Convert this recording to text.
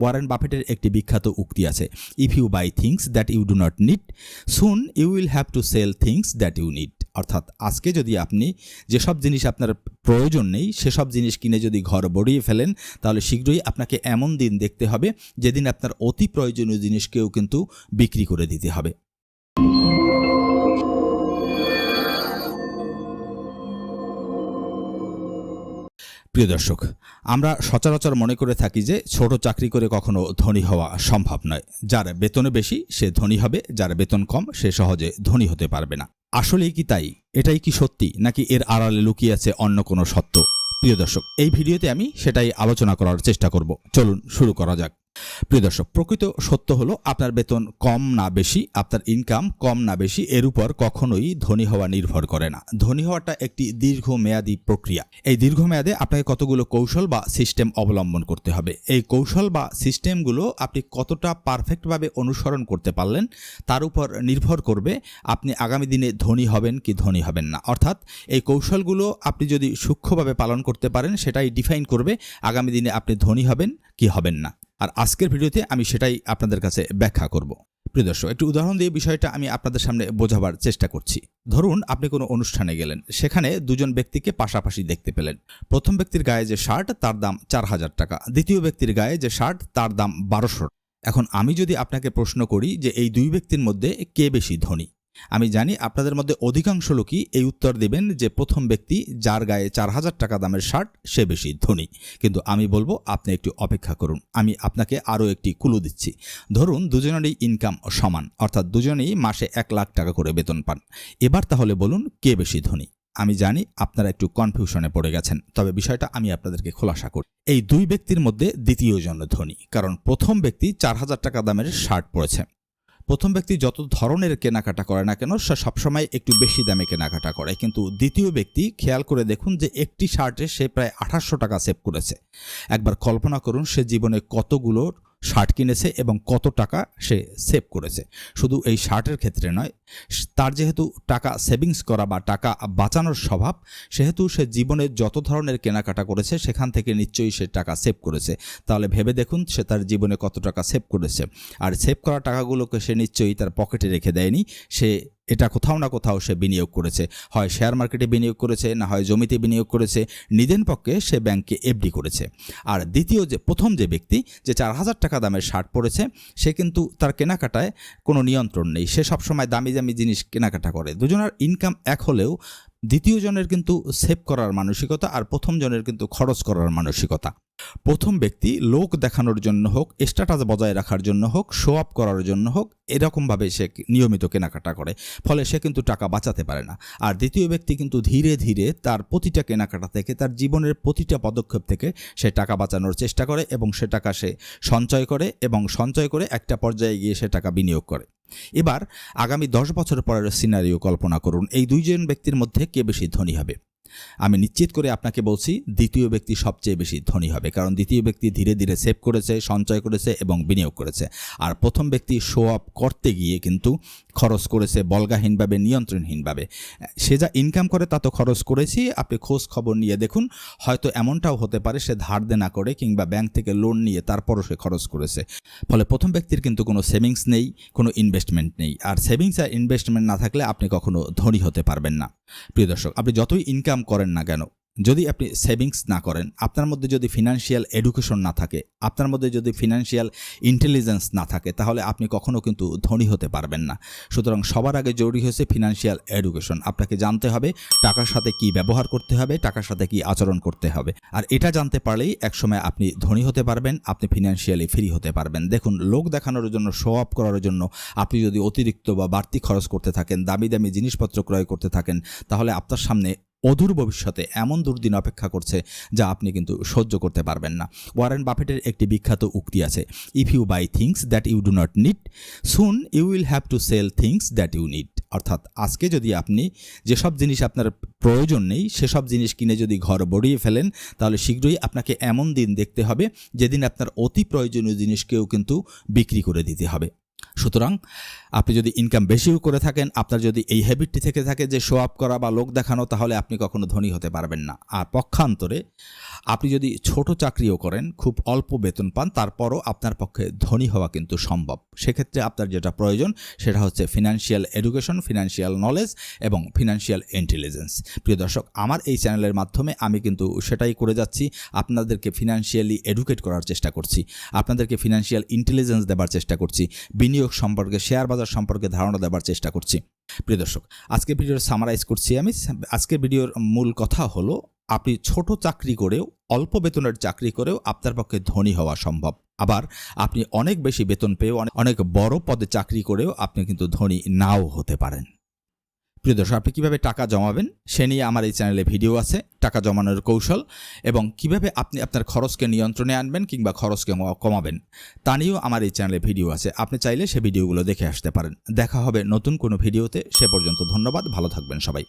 Warren বাফেটের একটি বিখ্যাত উক্তি আছে if you buy things that you do not need soon you will have to sell things that you need অর্থাৎ আজকে যদি আপনি যেসব জিনিস আপনার প্রয়োজন নেই, সেসব জিনিস কিনে যদি ঘর বড়িয়ে ফেলেন, তাহলে শীঘ্রই আপনাকে এমন দিন দেখতে হবে, যেদিন আপনার অতি প্রয়োজনীয় জিনিসকেও কিন্তু বিক্রি করে দিতে হবে। প্রিয় দর্শক, আমরা সচরাচর মনে করে থাকি যে ছোট চাকরি করে কখনো ধনী হওয়া সম্ভব নয়। যার বেতনে বেশি, সে ধনী হবে, যার বেতন কম, সে সহজে ধনী হতে পারবে না। আসলেই কি তাই? এটাই কি সত্যি, নাকি এর আড়ালে লুকিয়ে আছে অন্য কোনো সত্য? প্রিয় দর্শক, এই ভিডিওতে আমি সেটাই আলোচনা করার চেষ্টা করব। চলুন, শুরু করা যাক। প্রিয় দর্শক, প্রকৃত সত্য হলো আপনার বেতন কম না বেশি, আপনার ইনকাম কম না বেশি, এর উপর কখনোই ধনী হওয়া নির্ভর করে না। ধনী হওয়াটা একটি দীর্ঘমেয়াদী প্রক্রিয়া। এই দীর্ঘমেয়াদে আপনাকে কতগুলো কৌশল বা সিস্টেম অবলম্বন করতে হবে। এই কৌশল বা সিস্টেমগুলো আপনি কতটা পারফেক্টভাবে অনুসরণ করতে পারলেন, তার উপর নির্ভর করবে আপনি আগামী দিনে ধনী হবেন কি ধনী হবেন না। অর্থাৎ এই কৌশলগুলো আপনি যদি সূক্ষ্মভাবে পালন করতে পারেন, সেটাই ডিফাইন করবে আগামী দিনে আপনি ধনী হবেন কি হবেন না। আর আজকের ভিডিওতে আমি সেটাই আপনাদের কাছে ব্যাখ্যা করব। প্রিয় দর্শক, একটি উদাহরণ দিয়ে বিষয়টা আমি আপনাদের সামনে বোঝাবার চেষ্টা করছি। ধরুন, আপনি কোনো অনুষ্ঠানে গেলেন, সেখানে দুজন ব্যক্তিকে পাশাপাশি দেখতে পেলেন। প্রথম ব্যক্তির গায়ে যে শার্ট, তার দাম চার হাজার টাকা। দ্বিতীয় ব্যক্তির গায়ে যে শার্ট, তার দাম বারোশো। এখন আমি যদি আপনাকে প্রশ্ন করি যে এই দুই ব্যক্তির মধ্যে কে বেশি ধনী? আমি জানি আপনাদের মধ্যে অধিকাংশ লোকই এই উত্তর দেবেন যে প্রথম ব্যক্তি যার গায়ে চার হাজার টাকা দামের শার্ট, সে বেশি ধনী। কিন্তু আমি বলব, আপনি একটু অপেক্ষা করুন। আমি আপনাকে আরও একটি কুলু দিচ্ছি। ধরুন, দুজনেরই ইনকাম সমান, অর্থাৎ দুজনেই মাসে এক লাখ টাকা করে বেতন পান। এবার তাহলে বলুন, কে বেশি ধনী? আমি জানি আপনারা একটু কনফিউশনে পড়ে গেছেন, তবে বিষয়টা আমি আপনাদেরকে খোলাসা করি। এই দুই ব্যক্তির মধ্যে দ্বিতীয় জন ধনী, কারণ প্রথম ব্যক্তি চার হাজার টাকা দামের শার্ট পরেছে। প্রথম ব্যক্তি যত ধরনের কেনাকাটা করে না কেন, সে সবসময় একটু বেশি দামে কেনাকাটা করে। কিন্তু দ্বিতীয় ব্যক্তি, খেয়াল করে দেখুন যে একটি শার্টে সে প্রায় আঠাশশো টাকা সেভ করেছে। একবার কল্পনা করুন, সে জীবনে কতগুলো শার্ট কিনেছে এবং কত টাকা সে সেভ করেছে। শুধু এই শার্টের ক্ষেত্রে নয়, তার যেহেতু টাকা সেভিংস করা বা টাকা বাঁচানোর স্বভাব, সেহেতু সে জীবনে যত ধরনের কেনাকাটা করেছে, সেখান থেকে নিশ্চয়ই সে টাকা সেভ করেছে। তাহলে ভেবে দেখুন, সে তার জীবনে কত টাকা সেভ করেছে। আর সেভ করা টাকাগুলোকে সে নিশ্চয়ই তার পকেটে রেখে দেয়নি। সে এটা কোথাও না কোথাও সে বিনিয়োগ করেছে। হয় শেয়ার মার্কেটে বিনিয়োগ করেছে, না হয় জমিতে বিনিয়োগ করেছে, নিদেন পক্ষে সে ব্যাংকে এফডি করেছে। আর দ্বিতীয় যে, প্রথম যে ব্যক্তি, যে চার হাজার টাকা দামের শার্ট পরেছে, সে কিন্তু তার কেনাকাটায় কোনো নিয়ন্ত্রণ নেই। সে সবসময় দামি দামি জিনিস কেনাকাটা করে। দুজনের ইনকাম এক হলেও দ্বিতীয় জনের কিন্তু সেভ করার মানসিকতা আর প্রথম জনের কিন্তু খরচ করার মানসিকতা। প্রথম ব্যক্তি লোক দেখানোর জন্য হোক স্ট্যাটাস বজায় রাখার জন্য হোক শো আপ করার জন্য হোক, এরকমভাবে সে নিয়মিত কেনাকাটা করে। ফলে সে কিন্তু টাকা বাঁচাতে পারে না। আর দ্বিতীয় ব্যক্তি কিন্তু ধীরে ধীরে তার প্রতিটা কেনাকাটা থেকে, তার জীবনের প্রতিটা পদক্ষেপ থেকে সে টাকা বাঁচানোর চেষ্টা করে এবং সে টাকা সে সঞ্চয় করে এবং সঞ্চয় করে একটা পর্যায়ে গিয়ে সে টাকা বিনিয়োগ করে। এবার আগামী দশ বছর পরের সিনারিও কল্পনা করুন, এই দুইজন ব্যক্তির মধ্যে কে বেশি ধনী হবে? আমি নিশ্চিত করে আপনাকে বলছি, দ্বিতীয় ব্যক্তি সবচেয়ে বেশি ধনী হবে। কারণ দ্বিতীয় ব্যক্তি ধীরে ধীরে সেভ করেছে, সঞ্চয় করেছে এবং বিনিয়োগ করেছে। আর প্রথম ব্যক্তি শো আপ করতে গিয়ে কিন্তু খরচ করেছে বলগাহীনভাবে, নিয়ন্ত্রণহীনভাবে। সে যা ইনকাম করে তা তো খরচ করেছি, আপনি খোঁজ খবর নিয়ে দেখুন, হয়তো এমনটাও হতে পারে সে ধার দেনা করে কিংবা ব্যাংক থেকে লোন নিয়ে তারপরও সে খরচ করেছে। ফলে প্রথম ব্যক্তির কিন্তু কোনো সেভিংস নেই, কোনো ইনভেস্টমেন্ট নেই। আর সেভিংস আর ইনভেস্টমেন্ট না থাকলে আপনি কখনো ধনী হতে পারবেন না। প্রিয় দর্শক, আপনি যতই ইনকাম করেন না কেন যদি আপনি সেভিংস না করেন, আপনার মধ্যে যদি ফিনান্সিয়াল এডুকেশন না থাকে, আপনার মধ্যে যদি ফিনান্সিয়াল ইন্টেলিজেন্স না থাকে, তাহলে আপনি কখনো কিন্তু ধনী হতে পারবেন না। সুতরাং সবার আগে জরুরি হয়েছে ফিনান্সিয়াল এডুকেশন আপনাকে জানতে হবে টাকার সাথে কি ব্যবহার করতে হবে, টাকার সাথে কি আচরণ করতে হবে। আর এটা জানতে পারলেই একসময় আপনি ধনী হতে পারবেন, আপনি ফিনান্সিয়ালি ফ্রি হতে পারবেন। দেখুন, লোক দেখানোর জন্য শো আপ করার জন্য আপনি যদি অতিরিক্ত বা বাড়তি খরচ করতে থাকেন, দামি দামি জিনিসপত্র ক্রয় করতে থাকেন, তাহলে আপনার সামনে অদূর ভবিষ্যতে এমন দুর্দিন অপেক্ষা করছে যা আপনি কিন্তু সহ্য করতে পারবেন না। ওয়ারেন বাফেটের একটি বিখ্যাত উক্তি আছে if you buy things that you do not need soon you will have to sell things that you need অর্থাৎ, আজকে যদি আপনি যেসব জিনিস আপনার প্রয়োজন নেই, সেসব জিনিস কিনে যদি ঘর বড়িয়ে ফেলেন, তাহলে শীঘ্রই আপনাকে এমন দিন দেখতে হবে যেদিন আপনার অতি প্রয়োজনীয় জিনিসকেও কিন্তু বিক্রি করে দিতে হবে। সুতরাং আপনি যদি ইনকাম বেশিও করে থাকেন, আপনার যদি এই হ্যাবিটটি থেকে থাকে যে শো আপ করা বা লোক দেখানো, তাহলে আপনি কখনো ধনী হতে পারবেন না। আর পক্ষান্তরে আপনি যদি ছোট চাকরিও করেন, খুব অল্প বেতন পান, তারপরও আপনার পক্ষে ধনী হওয়া কিন্তু সম্ভব। সেক্ষেত্রে আপনার যেটা প্রয়োজন, সেটা হচ্ছে ফিনান্সিয়াল এডুকেশন ফিনান্সিয়াল নলেজ এবং ফিনান্সিয়াল ইন্টেলিজেন্স প্রিয় দর্শক, আমার এই চ্যানেলের মাধ্যমে আমি কিন্তু সেটাই করে যাচ্ছি। আপনাদেরকে ফিনান্সিয়ালি এডুকেট করার চেষ্টা করছি। আপনাদেরকে ফিনান্সিয়াল ইন্টেলিজেন্স দেবার চেষ্টা করছি। বিনিয়োগ সম্পর্কে, শেয়ার বাজার সম্পর্কে ধারণা দেওয়ার চেষ্টা করছি। প্রিয় দর্শক আজকে ভিডিওর সামারাইজ করছি আমি। আজকে ভিডিওর মূল কথা হলো, আপনি ছোট চাকরি করেও, অল্প বেতনের চাকরি করেও আপনার পক্ষে ধনী হওয়া সম্ভব। আবার আপনি অনেক বেশি বেতন পেয়েও অনেক বড় পদে চাকরি করেও আপনি কিন্তু ধনী নাও হতে পারেন। প্রিয় দর্শক, আপনি কীভাবে টাকা জমাবেন সে নিয়ে আমার এই চ্যানেলে ভিডিও আছে, টাকা জমানোর কৌশল এবং কীভাবে আপনি আপনার খরচকে নিয়ন্ত্রণে আনবেন কিংবা খরচকে কমাবেন, তা নিয়েও আমার এই চ্যানেলে ভিডিও আছে। আপনি চাইলে সে ভিডিওগুলো দেখে আসতে পারেন। দেখা হবে নতুন কোনো ভিডিওতে। সে পর্যন্ত ধন্যবাদ। ভালো থাকবেন সবাই।